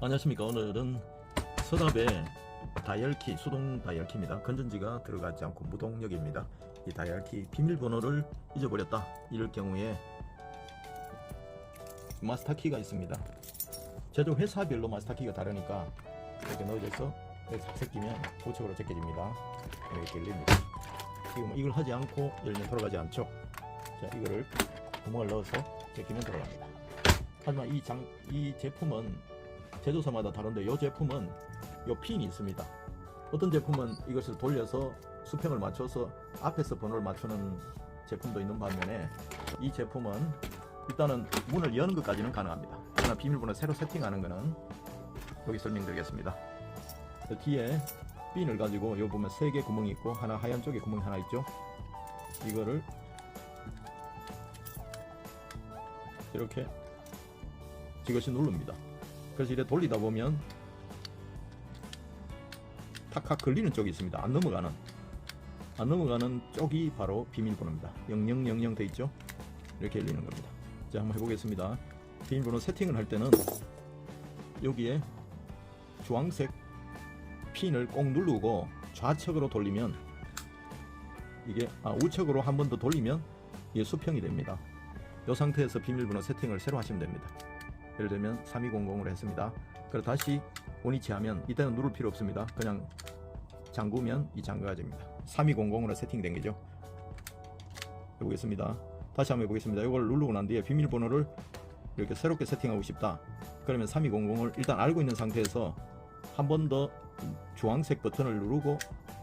안녕하십니까. 오늘은 서답의 다이얼키 수동 다이얼키입니다. 건전지가 들어가지 않고 무동력입니다. 이 다이얼키 비밀번호를 잊어버렸다. 이럴 경우에 마스터키가 있습니다. 제조 회사별로 마스터키가 다르니까 이렇게 이렇게 삭색 끼면 우측으로 제껴집니다. 이렇게 열립니다. 지금 이걸 하지 않고 열면 돌아가지 않죠? 자 이거를 구멍을 넣어서 제끼면 들어갑니다. 하지만 이, 장, 이 제품은 제조사마다 다른데 이 제품은 이 핀이 있습니다. 어떤 제품은 이것을 돌려서 수평을 맞춰서 앞에서 번호를 맞추는 제품도 있는 반면에 이 제품은 일단은 문을 여는 것까지는 가능합니다. 그러나 비밀번호 새로 세팅하는 것은 여기 설명드리겠습니다. 그 뒤에 핀을 가지고 여기 보면 세 개 구멍이 있고 하나 하얀 쪽에 구멍이 하나 있죠. 이거를 이렇게 이것이 누릅니다. 그래서 이렇게 돌리다 보면 탁탁 걸리는 쪽이 있습니다. 안 넘어가는 안 넘어가는 쪽이 바로 비밀번호입니다. 0000 돼 있죠? 이렇게 열리는 겁니다. 자 한번 해보겠습니다. 비밀번호 세팅을 할 때는 여기에 주황색 핀을 꼭 누르고 좌측으로 돌리면 이게 아, 우측으로 한 번 더 돌리면 이게 수평이 됩니다. 이 상태에서 비밀번호 세팅을 새로 하시면 됩니다. 예를 들면 3200으로 했습니다. 그리고 다시 원위치 하면 이때는 누를 필요 없습니다. 그냥 잠그면 이 잠가가 됩니다. 3200으로 세팅된 거죠. 해보겠습니다. 다시 한번 해보겠습니다. 이걸 누르고 난 뒤에 비밀번호를 이렇게 새롭게 세팅하고 싶다. 그러면 3200을 일단 알고 있는 상태에서 한 번 더 주황색 버튼을 누르고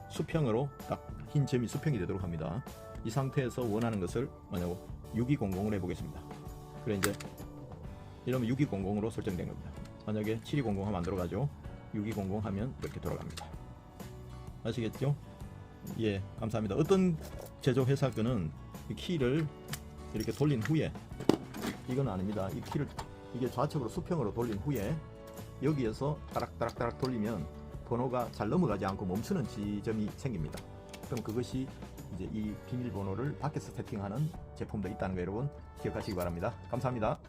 수평으로 딱 흰 점이 수평이 되도록 합니다. 이 상태에서 원하는 것을 만약 6200으로 해보겠습니다. 그래 이제 이러면 6200으로 설정된 겁니다. 만약에 7200 하면 안 들어가죠. 6200 하면 이렇게 돌아갑니다. 아시겠죠? 예, 감사합니다. 어떤 제조 회사 거는 이 키를 이렇게 돌린 후에 이건 아닙니다. 이 키를 이게 좌측으로 수평으로 돌린 후에 여기에서 따락따락따락 돌리면 번호가 잘 넘어가지 않고 멈추는 지점이 생깁니다. 그럼 그것이 이제 이 비밀번호를 밖에서 세팅하는 제품도 있다는 거 여러분 기억하시기 바랍니다. 감사합니다.